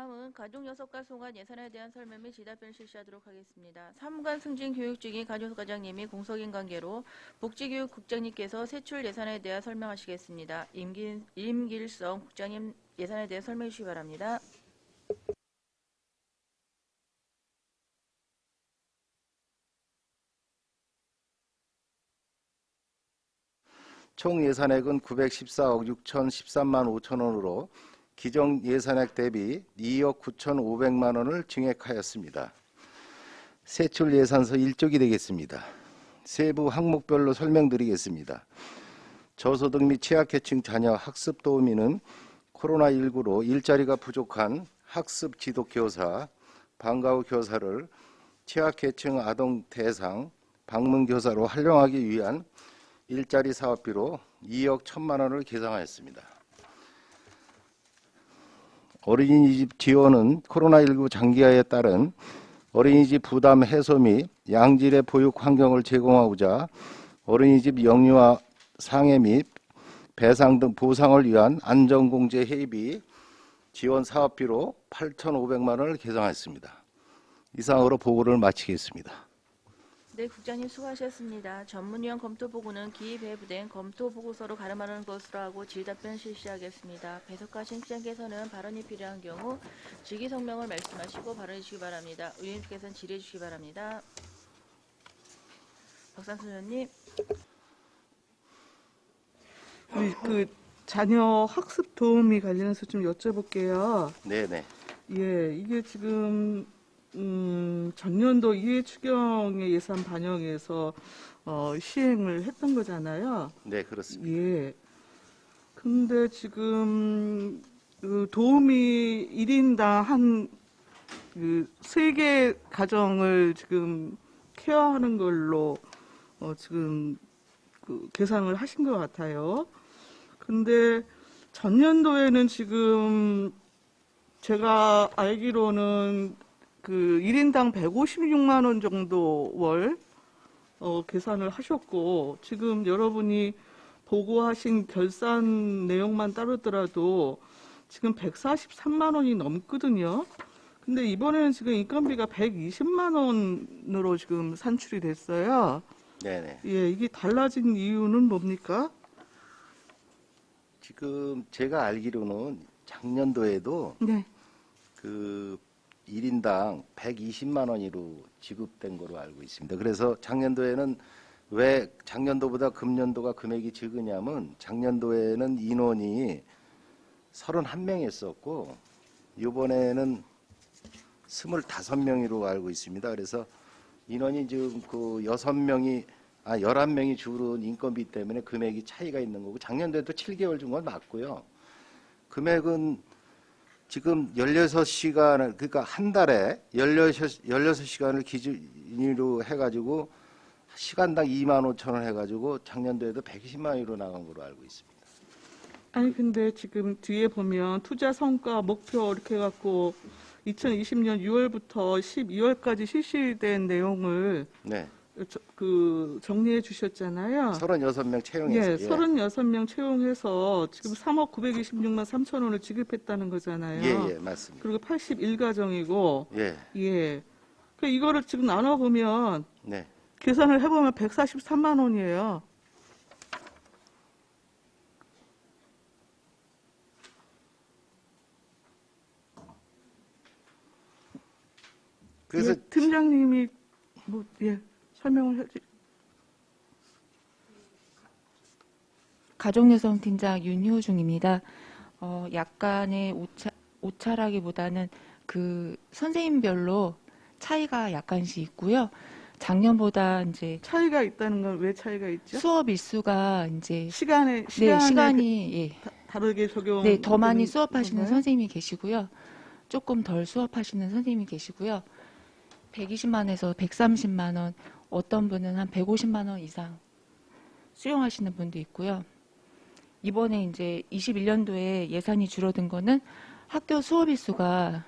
다음은 가족여섯과 송환 예산에 대한 설명 및 지답변 실시하도록 하겠습니다. 사무관 승진 교육 중인 가족 과장님이 공석인 관계로 복지교육 국장님께서 세출 예산에 대해 설명하시겠습니다. 임길, 임길성 국장님 예산에 대해 설명해 주시기 바랍니다. 총 예산액은 914억 6,013만 5천 원으로 기정 예산액 대비 2억 9,500만 원을 증액하였습니다. 세출 예산서 1쪽이 되겠습니다. 세부 항목별로 설명드리겠습니다. 저소득 및 취약계층 자녀 학습 도우미는 코로나19로 일자리가 부족한 학습 지도 교사, 방과 후 교사를 취약계층 아동 대상 방문 교사로 활용하기 위한 일자리 사업비로 2억 1천만 원을 계상하였습니다. 어린이집 지원은 코로나19 장기화에 따른 어린이집 부담 해소 및 양질의 보육 환경을 제공하고자 어린이집 영유아 상해 및 배상 등 보상을 위한 안전공제 회의비 지원 사업비로 8,500만 원을 계상했습니다. 이상으로 보고를 마치겠습니다. 네, 국장님 수고하셨습니다. 전문위원 검토 보고는 기입배부된 검토 보고서로 가름하는 것으로 하고 질답변 실시하겠습니다. 배석하신 시장께서는 발언이 필요한 경우 직위 성명을 말씀하시고 발언해 주시기 바랍니다. 의원님께서는 질의해 주시기 바랍니다. 박상수 의원님. 우리 그 자녀 학습 도우미 관련해서 좀 여쭤볼게요. 네네. 예, 이게 지금 음, 전년도 이해 추경의 예산 반영해서 어, 시행을 했던 거잖아요. 네, 그렇습니다. 예. 근데 지금 그 도우미 1인당 한그 개 가정을 지금 케어하는 걸로 어, 지금 그 계산을 하신 것 같아요. 근데 전년도에는 지금 제가 알기로는 그 1인당 156만 원 정도 월 어, 계산을 하셨고 지금 여러분이 보고하신 결산 내용만 따르더라도 지금 143만 원이 넘거든요. 근데 이번에는 지금 인건비가 120만 원으로 지금 산출이 됐어요. 네네. 예, 이게 달라진 이유는 뭡니까? 지금 제가 알기로는 작년도에도 네. 그 1인당 120만 원으로 지급된 거로 알고 있습니다. 그래서 작년도에는 왜 작년도보다 금년도가 금액이 적으냐면 작년도에는 인원이 31명이었었고 이번에는 25명으로 알고 있습니다. 그래서 인원이 지금 그 6명이 아 11명이 줄은 인건비 때문에 금액이 차이가 있는 거고 작년도에도 7개월 준 건 맞고요. 금액은 지금 16시간 그러니까 한 달에 16, 16시간을 기준으로 해 가지고 시간당 2만 5천 원 해 가지고 작년도에도 120만 원으로 나간 걸로 알고 있습니다. 아니 근데 지금 뒤에 보면 투자 성과 목표 이렇게 해갖고 2020년 6월부터 12월까지 실시된 내용을 네. 저- 그 정리해 주셨잖아요. 36명 채용해서 예, 36명 채용해서 지금 3억 926만 3천 원을 지급했다는 거잖아요. 예, 예, 맞습니다. 그리고 81가정이고 예. 예. 그 이거를 지금 나눠 보면 네. 계산을 해 보면 143만 원이에요. 그래서 예, 팀장님이 뭐 예, 설명을 해 주- 가족여성 팀장 윤효중입니다. 어, 약간의 오차, 오차라기보다는 그 선생님별로 차이가 약간씩 있고요. 작년보다 이제 차이가 있다는 건 왜 차이가 있죠? 수업 일수가 이제 시간에 네, 시간에 시간이 예, 다- 다르게 적용. 네, 더 많이 수업하시는 건가요? 선생님이 계시고요. 조금 덜 수업하시는 선생님이 계시고요. 120만에서 130만 원, 어떤 분은 한 150만 원 이상 수용하시는 분도 있고요. 이번에 이제 21년도에 예산이 줄어든 거는 학교 수업 일수가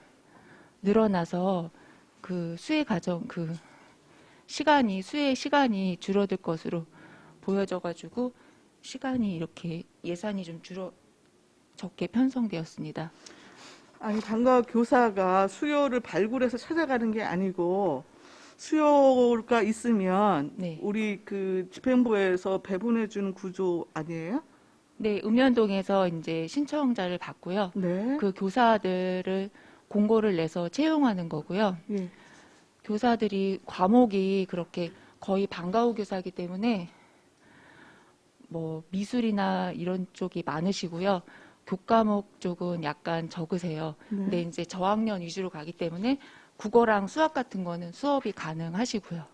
늘어나서 그 수혜 과정 그 시간이 수혜 시간이 줄어들 것으로 보여져 가지고 시간이 이렇게 예산이 좀 줄어 적게 편성되었습니다. 아니 방과 교사가 수요를 발굴해서 찾아가는 게 아니고 수요가 있으면 네. 우리 그 집행부에서 배분해 주는 구조 아니에요? 네, 읍면동에서 이제 신청자를 받고요. 네. 그 교사들을 공고를 내서 채용하는 거고요. 예. 교사들이 과목이 그렇게 거의 방과후 교사이기 때문에 뭐 미술이나 이런 쪽이 많으시고요. 교과목 쪽은 약간 적으세요. 네. 근데 이제 저학년 위주로 가기 때문에 국어랑 수학 같은 거는 수업이 가능하시고요.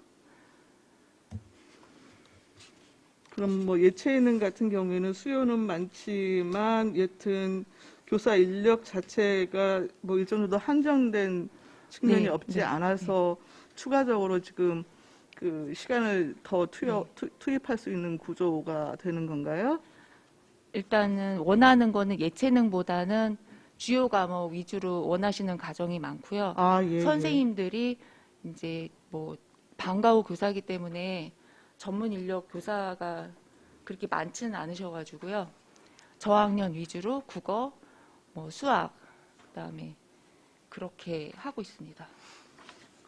그럼 뭐 예체능 같은 경우에는 수요는 많지만 여튼 교사 인력 자체가 뭐 일정 정도 한정된 측면이 네, 없지 네, 않아서 추가적으로 지금 그 시간을 더 투여, 네. 투, 투입할 수 있는 구조가 되는 건가요? 일단은 원하는 거는 예체능보다는 주요 과목 위주로 원하시는 가정이 많고요. 아, 예. 예. 선생님들이 이제 뭐 방과 후 교사기 때문에 전문 인력 교사가 그렇게 많지는 않으셔가지고요. 저학년 위주로 국어, 뭐 수학, 그다음에 그렇게 하고 있습니다.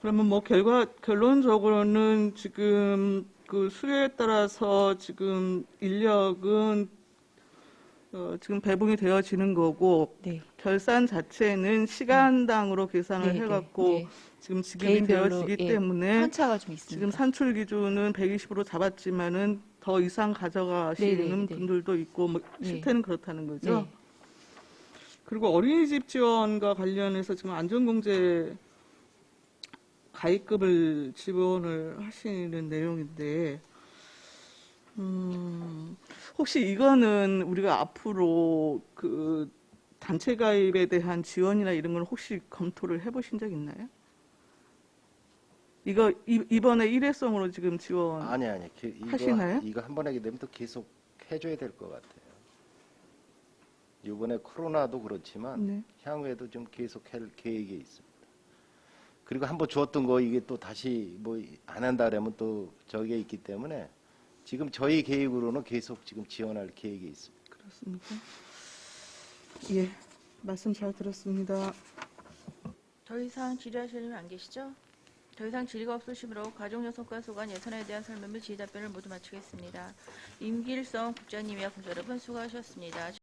그러면 뭐 결과 결론적으로는 지금 그 수요에 따라서 지금 인력은 어, 지금 배분이 되어지는 거고 네. 결산 자체는 시간당으로 계산을 네, 해갖고 네, 네. 지금 지급이 개인별로, 되어지기 예, 때문에 편차가 좀 있습니다. 지금 산출 기준은 120으로 잡았지만은 더 이상 가져가시는 네, 네, 네. 분들도 있고 뭐 네. 실태는 그렇다는 거죠. 네. 그리고 어린이집 지원과 관련해서 지금 안전공제 가입급을 지원을 하시는 내용인데, 음, 혹시 이거는 우리가 앞으로 그 단체 가입에 대한 지원이나 이런 걸 혹시 검토를 해보신 적 있나요? 이거 이, 이번에 일회성으로 지금 지원 아니 아니 게- 이거 하시나요? 이거 한 번 하게 되면 또 계속 해줘야 될 것 같아요. 이번에 코로나도 그렇지만 네. 향후에도 좀 계속 할 계획이 있습니다. 그리고 한번 주었던 거 이게 또 다시 뭐 안 한다 그러면 또 저게 있기 때문에 지금 저희 계획으로는 계속 지금 지원할 계획이 있습니다. 그렇습니까? 예, 말씀 잘 들었습니다. 더 이상 질의하실 분안 계시죠? 더 이상 질의가 없으시므로 가족여성과 소관 예산에 대한 설명 및 질의 답변을 모두 마치겠습니다. 임길성 국장님이야 국자 여러분 수고하셨습니다.